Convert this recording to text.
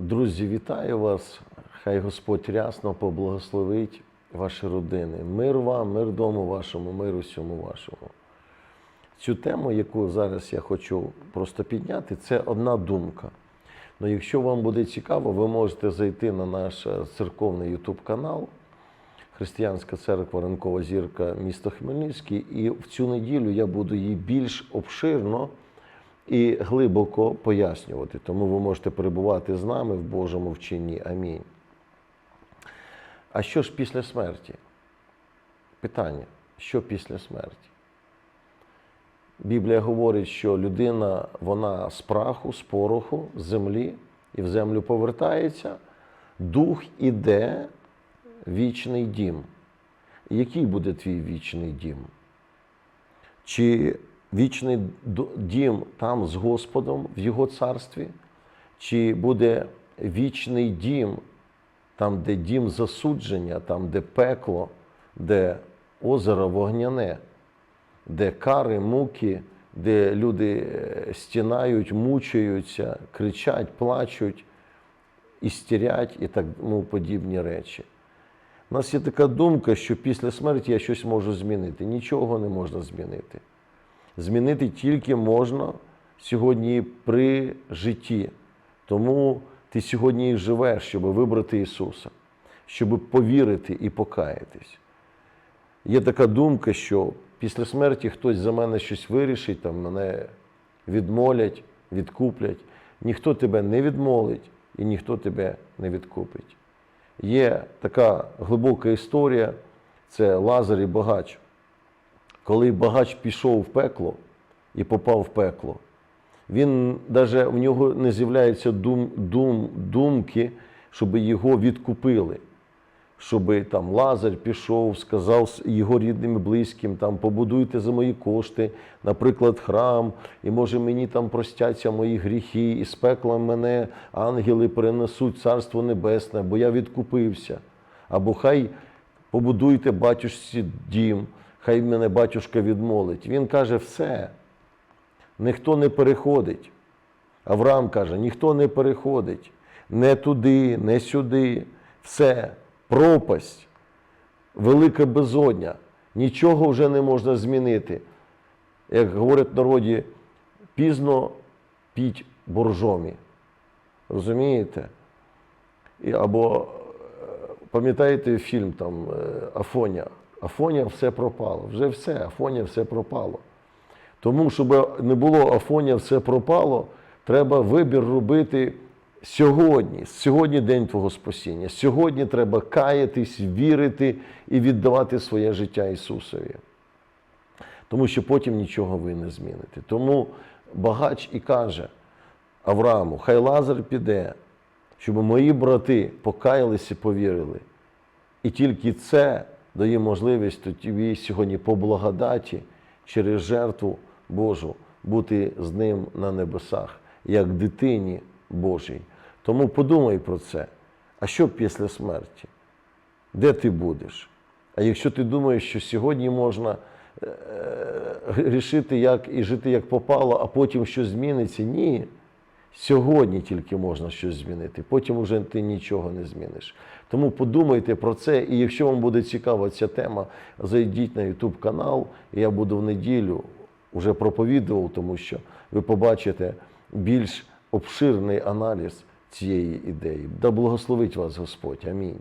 Друзі, вітаю вас. Хай Господь рясно поблагословить ваші родини. Мир вам, мир дому вашому, мир усьому вашому. Цю тему, яку зараз я хочу просто підняти, це одна думка. Ну, якщо вам буде цікаво, ви можете зайти на наш церковний YouTube канал Християнська церква Ранкова зірка місто Хмельницький. І в цю неділю я буду її більш обширно і глибоко пояснювати. Тому ви можете перебувати з нами в Божому вченні. Амінь. А що ж після смерті? Питання: що після смерті? Біблія говорить, що людина вона з праху, з пороху, з землі і в землю повертається, дух іде вічний дім. Який буде твій вічний дім? Чи вічний дім там з Господом в Його царстві, чи буде вічний дім там, де дім засудження, там, де пекло, де озеро вогняне, де кари, муки, де люди е, стінають, мучаються, кричать, плачуть, істерять і так ну, подібні речі. У нас є така думка, що після смерті я щось можу змінити. Нічого не можна змінити. Змінити тільки можна сьогодні при житті. Тому ти сьогодні і живеш, щоб вибрати Ісуса, щоб повірити і покаятись. Є така думка, що після смерті хтось за мене щось вирішить, там мене відмолять, відкуплять. Ніхто тебе не відмолить і ніхто тебе не відкупить. Є така глибока історія, це Лазар і багач. Коли багач пішов в пекло і попав в пекло, він навіть в нього не з'являється дум, дум, думки, щоб його відкупили. Щоб там Лазар пішов, сказав його рідним і близьким, там побудуйте за мої кошти, наприклад, храм, і може мені там простяться мої гріхи, і з пекла мене ангели перенесуть царство небесне, бо я відкупився. Або хай побудуйте батюшці дім, хай мене батюшка відмолить. Він каже, все, ніхто не переходить. Авраам каже, ніхто не переходить. Не туди, не сюди. Все, пропасть, велика безодня. Нічого вже не можна змінити. Як говорять в народі, пізно піть боржомі. Розумієте? І, або е, пам'ятаєте фільм там е, Афоня? Афоня все пропало. Вже все, Афоня все пропало. Тому, щоб не було Афоня, все пропало, треба вибір робити сьогодні. Сьогодні день Твого спасіння. Сьогодні треба каятись, вірити і віддавати своє життя Ісусові. Тому що потім нічого ви не зміните. Тому багач і каже Аврааму, хай Лазар піде, щоб мої брати покаялися і повірили. І тільки це дає можливість тобі сьогодні по благодаті через жертву Божу бути з ним на небесах, як дитині Божій. Тому подумай про це. А що після смерті? Де ти будеш? А якщо ти думаєш, що сьогодні можна е, рішити, як і жити як попало, а потім щось зміниться, ні. Сьогодні тільки можна щось змінити, потім вже ти нічого не зміниш. Тому подумайте про це, і якщо вам буде цікава ця тема, зайдіть на YouTube канал, я буду в неділю вже проповідував, тому що ви побачите більш обширний аналіз цієї ідеї. Да благословить вас Господь. Амінь.